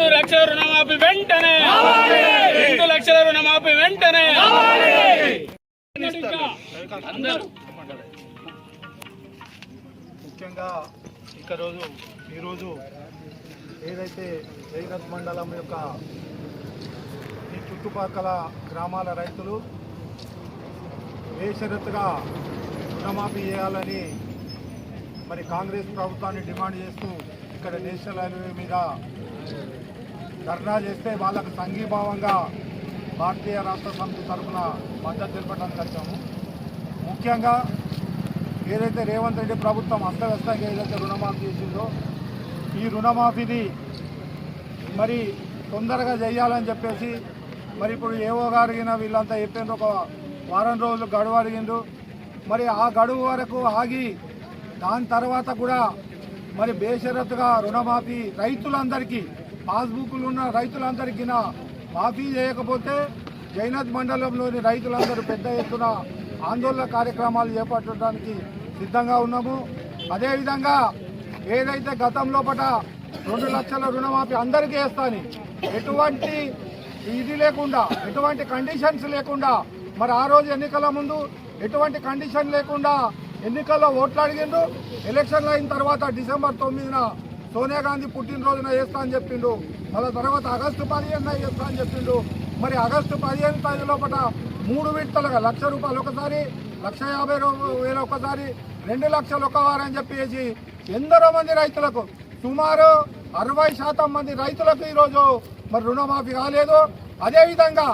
రుణమాఫీ వెంటనే. రెండు లక్షల రుణమాఫీ వెంటనే. ముఖ్యంగా ఇక రోజు ఈరోజు ఏదైతే జైనత్ మండలం యొక్క ఈ చుట్టుపక్కల గ్రామాల రైతులు బేషరతుగా రుణమాఫీ చేయాలని మరి కాంగ్రెస్ ప్రభుత్వాన్ని డిమాండ్ చేస్తూ ఇక్కడ నేషనల్ హైవే మీద ధర్నా చేస్తే వాళ్ళకు సంఘీభావంగా భారతీయ రాష్ట్ర సమితి తరఫున మద్దతు తెలపడానికి వచ్చాము. ముఖ్యంగా ఏదైతే రేవంత్ రెడ్డి ప్రభుత్వం అస్తవ్యస్తంగా ఏదైతే రుణమాఫీ చేసిందో ఈ రుణమాఫీని మరి తొందరగా చేయాలని చెప్పేసి మరి ఇప్పుడు ఏవో గారు వీళ్ళంతా చెప్పిండ్రు ఒక వారం రోజులు గడువు అడిగిండ్రు మరి ఆ గడువు వరకు ఆగి దాని తర్వాత కూడా మరి బేషరతుగా రుణమాఫీ రైతులందరికీ పాస్బుక్లు ఉన్న రైతులందరికీ మాఫీ చేయకపోతే జైనత్ మండలంలోని రైతులందరూ పెద్ద ఎత్తున ఆందోళన కార్యక్రమాలు చేపట్టడానికి సిద్ధంగా ఉన్నాము. అదేవిధంగా ఏదైతే గతంలో పట రెండు లక్షల రుణమాఫీ అందరికీ వేస్తాని ఎటువంటి ఇది లేకుండా ఎటువంటి కండిషన్స్ లేకుండా మరి ఆ రోజు ఎన్నికల ముందు ఎటువంటి కండిషన్ లేకుండా ఎన్నికల్లో ఓట్లు అడిగిండు ఎలక్షన్లు అయిన తర్వాత డిసెంబర్ తొమ్మిదిన సోనియా గాంధీ పుట్టినరోజున వేస్తా అని చెప్పిండు. అలా తర్వాత ఆగస్టు పదిహేను వేస్తా అని చెప్పిండు. మరి ఆగస్టు పదిహేను తేదీ లోపల మూడు విడతలుగా లక్ష రూపాయలు ఒకసారి లక్ష యాభై వేలు ఒకసారి రెండు లక్షలు ఒక వారం అని చెప్పేసి ఎందరో మంది రైతులకు సుమారు అరవై శాతం మంది రైతులకు ఈరోజు మరి రుణమాఫీ కాలేదు. అదేవిధంగా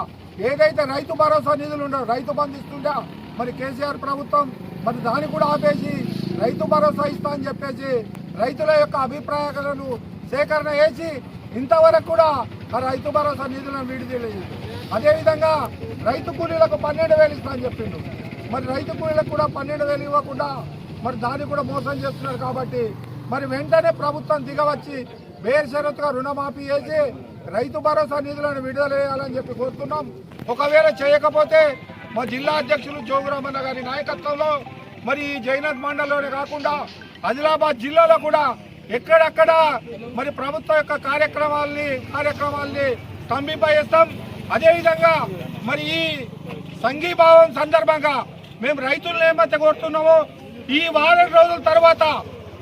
ఏదైతే రైతు భరోసా నిధులు ఉండవు రైతు బంధు మరి కేసీఆర్ ప్రభుత్వం మరి దాన్ని కూడా ఆపేసి రైతు భరోసా ఇస్తా అని చెప్పేసి రైతుల యొక్క అభిప్రాయాలను సేకరణ చేసి ఇంతవరకు కూడా ఆ రైతు భరోసా నిధులను విడుదల అదేవిధంగా రైతు కూలీలకు పన్నెండు వేలు ఇస్తా అని చెప్పిండు. మరి రైతు కూలీలకు కూడా పన్నెండు వేలు ఇవ్వకుండా మరి దాన్ని కూడా మోసం చేస్తున్నారు కాబట్టి మరి వెంటనే ప్రభుత్వం దిగవచ్చి బేషరతుగా రుణమాఫీ చేసి రైతు భరోసా నిధులను విడుదల చేయాలని చెప్పి కోరుతున్నాం. ఒకవేళ చేయకపోతే మా జిల్లా అధ్యక్షులు జోగురామన్న గారి నాయకత్వంలో మరి ఈ జైనత్ మండలంలోనే కాకుండా ఆదిలాబాద్ జిల్లాలో కూడా ఎక్కడెక్కడ మరి ప్రభుత్వం యొక్క కార్యక్రమాల్ని కార్యక్రమాల్ని స్తంభింపజేస్తాం అదేవిధంగా మరి ఈ సంఘీభావం సందర్భంగా మేము రైతులను ఏమైతే కోరుతున్నామో ఈ వారం రోజుల తర్వాత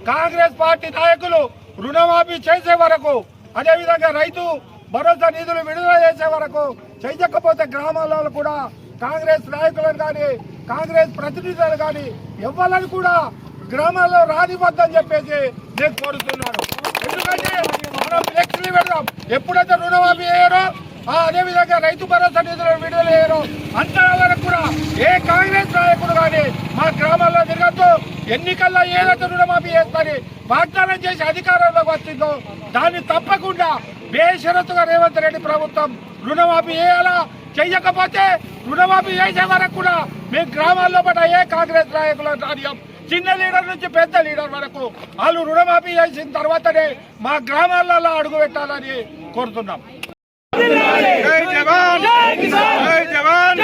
కాంగ్రెస్ పార్టీ నాయకులు రుణమాఫీ చేసే వరకు అదేవిధంగా రైతు భరోసా నిధులు విడుదల చేసే వరకు చేయకపోతే గ్రామాలలో కూడా కాంగ్రెస్ నాయకులను కానీ కాంగ్రెస్ ప్రతినిధులు కానీ ఇవ్వాలని కూడా గ్రామాల్లో రానివద్దని చెప్పేసి నేను కోరుతున్నాను. ఎందుకంటే మనం ఫ్లెక్స్లు పెడదాం. ఎప్పుడైతే రుణమాఫీ అయ్యారో ఆ అదే విధంగా రైతు భరోసా నిధులను విడుదల చేయరు అంత వరకు కూడా ఏ కాంగ్రెస్ నాయకుడు కానీ మా గ్రామాల్లో తిరగద్దు. ఎన్నికల్లో ఏదైతే రుణమాఫీ చేస్తారని వాగ్దానం చేసి అధికారంలోకి వచ్చిందో దాన్ని తప్పకుండా బేషరతుగా రేవంత్ రెడ్డి ప్రభుత్వం రుణమాఫీ చేయాలా? చేయకపోతే రుణమాఫీ చేసే వరకు కూడా మేము గ్రామాల్లో పడ్డ ఏ కాంగ్రెస్ నాయకులు రానియం చిన్న లీడర్ నుంచి పెద్ద లీడర్ వరకు వాళ్ళు రుణమాఫీ చేసిన తర్వాతనే మా గ్రామాలలో అడుగు పెట్టాలని కోరుతున్నాం. జవాన్! జవాన్